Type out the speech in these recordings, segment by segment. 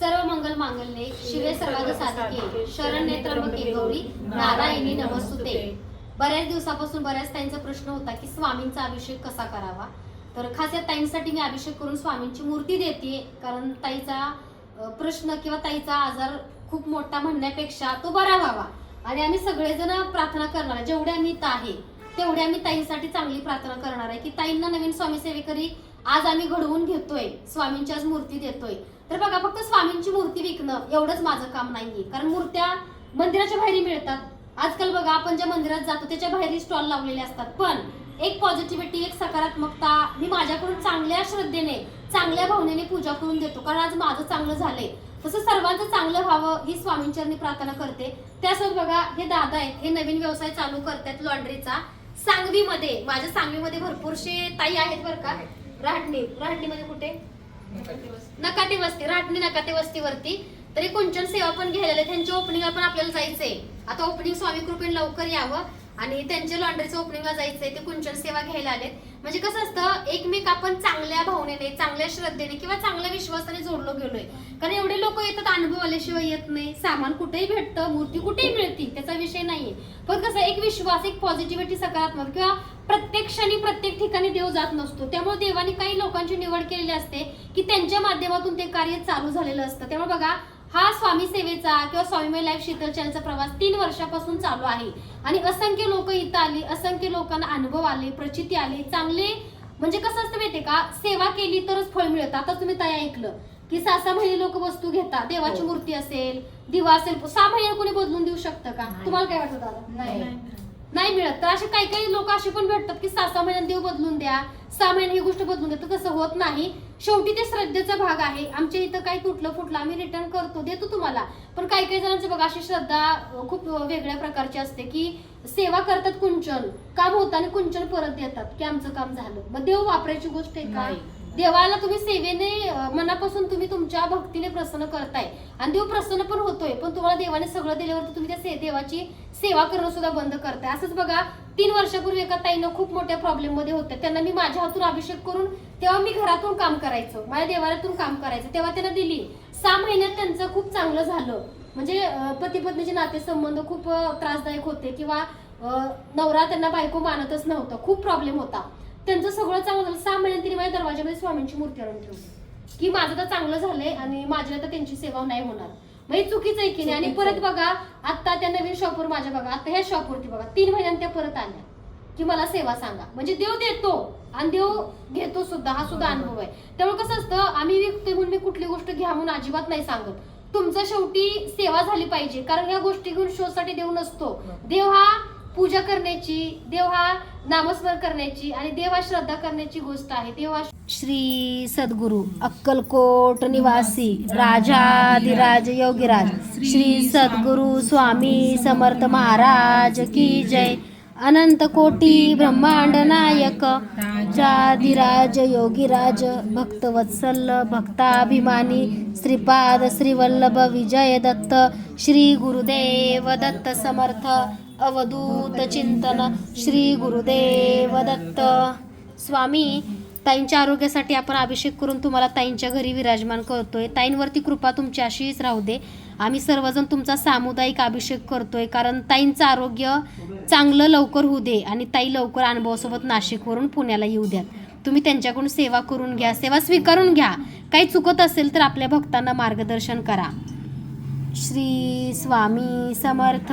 सर्व मंगल मांगल्ये शिवे सर्वांग साधके शरण्ये त्र्यंबके गौरी. नारायणी नमस्तुते. बऱ्याच दिवसापासून बऱ्याच ताईंचा प्रश्न होता की स्वामींचा अभिषेक कसा करावा? तर खास या ताईंसाठी मी अभिषेक करून स्वामींची मूर्ती देते. कारण ताईचा प्रश्न किंवा ताईचा आजार खूप मोठा म्हणण्यापेक्षा तो बरा व्हावा. आणि आम्ही सगळेजण प्रार्थना करणार. आहे. जेवढे आम्ही इथं आहे तेवढे आम्ही ताईंसाठी चांगली प्रार्थना करणार आहे की ताईंना नवीन स्वामी सेवेकरी आज आम्ही घडवून घेतोय स्वामींची आज मूर्ती देतोय. तर बघा फक्त स्वामींची मूर्ती विकणं एवढंच माझं काम नाहीये. कारण मूर्त्या मंदिराच्या बाहेर मिळतात. आजकाल बघा आपण ज्या मंदिरात जातो त्याच्या बाहेर स्टॉल लावलेले असतात. पण एक पॉझिटिव्हिटी एक सकारात्मकता मी माझ्याकडून चांगल्या श्रद्धेने चांगल्या भावनेने पूजा करून देतो. कारण आज माझं चांगलं झालंय. तसं सर्वांचं चांगलं व्हावं ही स्वामींचरणी प्रार्थना करते. त्यासोबत बघा हे दादा आहेत हे नवीन व्यवसाय चालू करतात लॉन्ड्रीचा सांगवीमध्ये माझ्या सांगवीमध्ये भरपूरशे ताई आहेत बरं का. राहटणी राहटणीमध्ये कुठे? नकाटी वस्ती राहटणी नकाते वस्तीवरती. तरी कुंचन सेवा पण घ्यायला त्यांची त्यांच्या ओपनिंगला पण आपल्याला जायचंय. आता ओपनिंग स्वामी कृपेन लवकर यावं. आणि त्यांच्या लॉन्ड्रीचं ओपनिंगला जायचंय ते कुंचन सेवा घ्यायला आलेत. म्हणजे कसं असतं एकमेक आपण चांगल्या भावनेने चांगल्या श्रद्धेने किंवा चांगल्या विश्वासाने जोडलो गेलोय. कारण एवढे लोक येतात अनुभव आल्याशिवाय येत नाही. सामान कुठेही भेटतं मूर्ती कुठेही मिळते त्याचा विषय नाहीये. पण कसं एक विश्वास एक पॉझिटिव्हिटी सकारात्मक किंवा प्रत्येक क्षणी प्रत्येक ठिकाणी देव जात नसतो. त्यामुळे देवाने काही लोकांची निवड केलेली असते की त्यांच्या माध्यमातून ते कार्य चालू झालेलं असतं. त्यामुळे बघा हा स्वामी सेवेचा किंवा स्वामीमय लाईफ शीतल चॅनलचा प्रवास तीन वर्षापासून चालू आहे. आणि असंख्य लोक इथं आली असंख्य लोकांना अनुभव आले प्रचिती आले. चांगले म्हणजे कसं असतं माहितीये का? सेवा केली तरच फळ मिळतं. आता तुम्ही तया ऐकलं की सहा सहा महिने लोक वस्तू घेतात. देवाची मूर्ती असेल दिवा असेल सहा महिने कोणी बदलून देऊ शकतं का? तुम्हाला काय वाटतं दादा? नाही. नाही मिळत. तर असे काही काही लोक असे पण भेटतात की सहा सहा महिन्यात देव बदलून द्या सहा महिने ही गोष्ट बदलून द्या. तर तसं होत नाही. शेवटी ते श्रद्धेचा भाग आहे. आमच्या इथं काही तुटलं फुटलं आम्ही रिटर्न करतो देतो तुम्हाला. पण काही काही जणांचं बघा अशी श्रद्धा खूप वेगळ्या प्रकारची असते की सेवा करतात कुंचन काम होतं आणि कुंचन परत देतात की आमचं काम झालं. मग देव वापरायची गोष्ट आहे का? देवाला तुम्ही सेवेने मनापासून तुम्ही तुमच्या भक्तीने प्रसन्न करताय. आणि देव प्रसन्न पण होतोय पण तुम्हाला देवाने सगळं दिल्यावर तुम्ही त्या से- देवाची सेवा करणं सुद्धा बंद करताय. असंच बघा तीन वर्षापूर्वी एका ताईनं खूप मोठ्या प्रॉब्लेममध्ये होत्या. त्यांना मी माझ्या हातून अभिषेक करून तेव्हा मी घरातून काम करायचो. माझ्या देवालयातून काम करायचं. तेव्हा त्यांना दिली. सहा महिन्यात त्यांचं खूप चांगलं झालं. म्हणजे पती पत्नीचे नातेसंबंध खूप त्रासदायक होते किंवा नवरा त्यांना बायको मानतच नव्हता. खूप प्रॉब्लेम होता. त्यांचं सगळं चांगलं झालं. सहा महिन्यात तिने माझ्या दरवाजामध्ये स्वामींची मूर्ती आणून ठेवली. की माझं तर चांगलं झालंय आणि माझ्या तर त्यांची सेवा नाही होणार. म्हणजे चुकीचं आहे की नाही? आणि परत बघा आता त्या नवीन शॉपवर माझ्या बघा आता ह्या शॉपवरती बघा तीन महिन्यात त्या परत आल्या. की मला सेवा सांगा. म्हणजे देव देतो आणि देव घेतो सुद्धा हा सुद्धा अनुभव आहे. त्यामुळे कसं असतं आम्ही विकतोय म्हणून मी कुठली गोष्ट घ्या म्हणून अजिबात नाही सांगत. तुमचं शेवटी सेवा झाली पाहिजे. कारण या गोष्टी घेऊन शोसाठी देऊ देव नसतो. देव हा पूजा करण्याची देव हा नामस्मरण करण्याची आणि देव श्रद्धा करण्याची गोष्ट आहे. देव श्री सद्गुरु अक्कलकोट निवासी राजाधिराज योगीराज. श्री सद्गुरु स्वामी समर्थ महाराज की जय. अनंत कोटी ब्रह्मांड नायक राजाधिराज योगीराज भक्तवत्सल भक्ताभिमानी श्रीपाद श्रीवल्लभ विजय दत्त श्री गुरुदेव दत्त समर्थ. अवधूत चिंतन श्री गुरुदेव दत्त. स्वामी ताईंच्या आरोग्यासाठी आपण अभिषेक करून तुम्हाला ताईंच्या घरी विराजमान करतोय. ताईंवरती कृपा तुमची अशीच राहू दे. आम्ही सर्वजण तुमचा सामुदायिक अभिषेक करतोय कारण ताईंचं आरोग्य चांगलं लवकर होऊ दे आणि ताई लवकर अनुभवासोबत नाशिकवरून पुण्याला येऊ द्यात. तुम्ही त्यांच्याकडून सेवा करून घ्या सेवा स्वीकारून घ्या. काही चुकत असेल तर आपल्या भक्तांना मार्गदर्शन करा. श्री स्वामी समर्थ.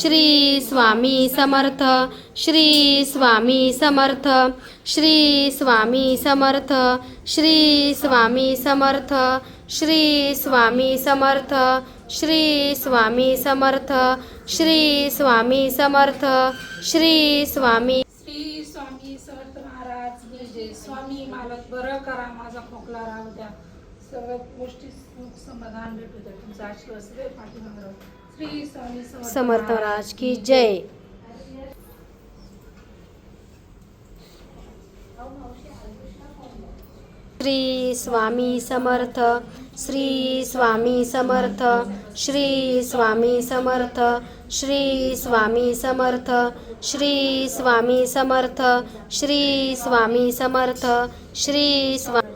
श्री स्वामी समर्थ श्री स्वामी समर्थ श्री स्वामी समर्थ श्री स्वामी समर्थ श्री स्वामी समर्थ श्री स्वामी समर्थ श्री स्वामी समर्थ श्री स्वामी श्री स्वामी समर्थ महाराज की जय स्वामी मालक बरं करा माझा खोकला राहू द्या. सर्व गोष्टी समाधान भेटू द्या. तुमचा आशीर्वाद सदैव श्री स्वामी समर्थ की जय। श्री स्वामी समर्थ श्री स्वामी समर्थ श्री स्वामी समर्थ श्री स्वामी समर्थ श्री स्वामी समर्थ श्री स्वामी समर्थ श्री स्वामी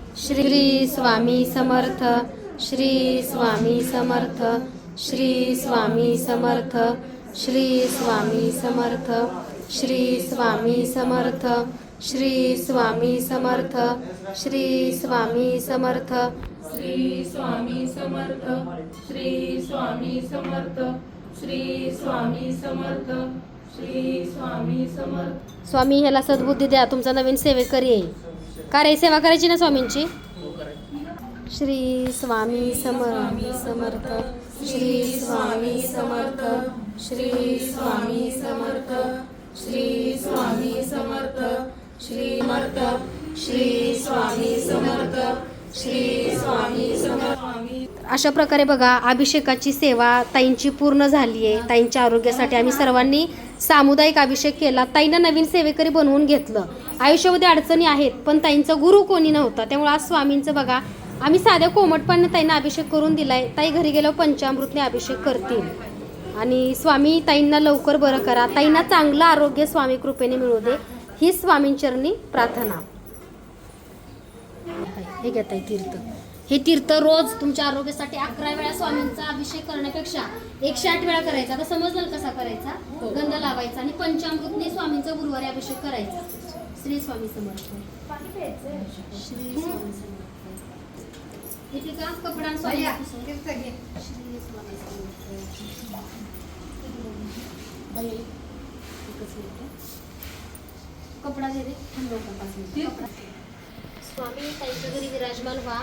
श्री स्वामी समर्थ श्री स्वामी समर्थ श्री स्वामी समर्थ श्री स्वामी समर्थ श्री स्वामी समर्थ श्री स्वामी समर्थ श्री स्वामी समर्थ श्री स्वामी समर्थ श्री स्वामी समर्थ श्री स्वामी समर्थ श्री स्वामी समर्थ स्वामी ह्याला सद्बुद्धी द्या तुमचा नवीन सेवेकरी येईल का रे? सेवा करायची ना स्वामींची? श्री स्वामी समर्थ समर्थ श्री स्वामी समर्थ श्री स्वामी समर्थ श्री स्वामी समर्थ श्री समर्थ श्री स्वामी समर्थ श्री स्वामी समर्थ. अशा प्रकारे बघा अभिषेकाची सेवा ताईंची पूर्ण झाली आहे. ताईंच्या आरोग्यासाठी आम्ही सर्वांनी सामुदायिक अभिषेक केला. ताईंना नवीन सेवेकरी बनवून घेतलं. आयुष्यामध्ये अडचणी आहेत पण ताईंचा गुरु कोणी नव्हता. त्यामुळे आज स्वामींचं बघा आम्ही साध्या कोमटपणे ताईंना अभिषेक करून दिलाय. ताई घरी गेल्यावर पंचामृतने अभिषेक करतील. आणि स्वामी ताईंना लवकर बरं करा. ताईंना चांगलं आरोग्य स्वामी कृपेने मिळू दे. ही स्वामींचरणी प्रार्थना. हे घ्या ताई तीर्थ. हे तीर्थ रोज तुमच्या आरोग्यासाठी अकरा वेळा स्वामींचा अभिषेक करण्यापेक्षा एकशे आठ वेळा करायचा. आता समजलं कसा करायचा? गंध लावायचा आणि पंचामृतने स्वामींचा गुरुवारी अभिषेक करायचा. श्री स्वामी समर्थ. श्री स्वामी समर्थ. कपडा स्वामी. श्री स्वामी समर्थ. कपडा रे पाच मिनिट. स्वामी ताईंच्या घरी विराजमान व्हा.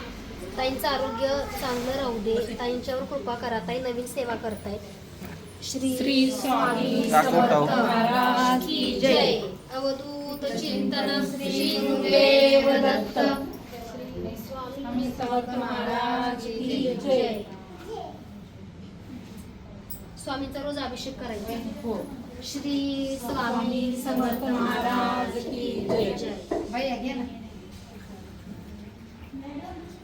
ताईंचं आरोग्य चांगलं राहू दे. ताईंच्यावर कृपा करा. ताई नवीन सेवा करतायत. श्री श्री स्वामी समर्थ महाराज की जय. चिंतन श्री गुरुदेव दत्त श्री स्वामी समर्थ महाराज की जय स्वामींचा रोज अभिषेक करायचा. हो. श्री स्वामी समर्थ महाराज की जय.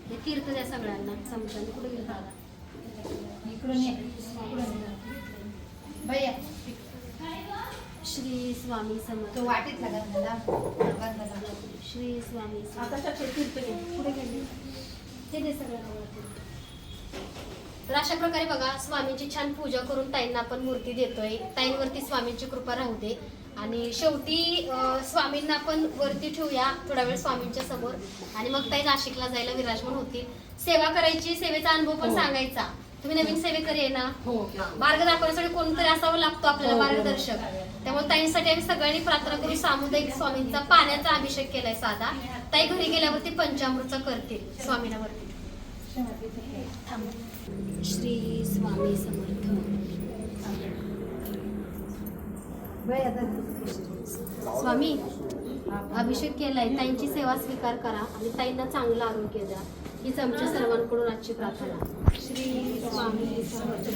हे तीर्थ द्या सगळ्यांना समजाने कुठे गेला दादा इकडून ये. श्री स्वामी समर्थ. तो वाटीत श्री स्वामी. पुढे गेली. ते दे सगळ्यांना वरती. तर अशा प्रकारे बघा स्वामींची छान पूजा करून ताईंना आपण मूर्ती देतोय. ताईंवरती स्वामींची कृपा राहू दे. आणि शेवटी स्वामींना आपण वरती ठेवूया थोडा वेळ स्वामींच्या समोर. आणि मग ताई नाशिकला जायला विराजमान होतील. सेवा करायची सेवेचा अनुभव पण हो. सांगायचा. तुम्ही नवीन सेवेकरी आहे ना? हो. मार्ग दाखवण्यासाठी कोणतरी असावं लागतो आपल्याला हो. मार्गदर्शक. त्यामुळे ताईंसाठी आम्ही सगळ्यांनी प्रार्थना करू सामुदायिक स्वामींचा पाण्याचा अभिषेक केलाय साधा. ताई घरी गेल्यावरती पंचामृतचा करतील स्वामींवरती. श्री स्वामी समर्थ. स्वामी अभिषेक केलाय. ताईंची सेवा स्वीकार करा आणि ताईंना चांगलं आरोग्य द्या. हीच आमच्या सर्वांकडून आजची प्रार्थना. श्री स्वामी समर्थ.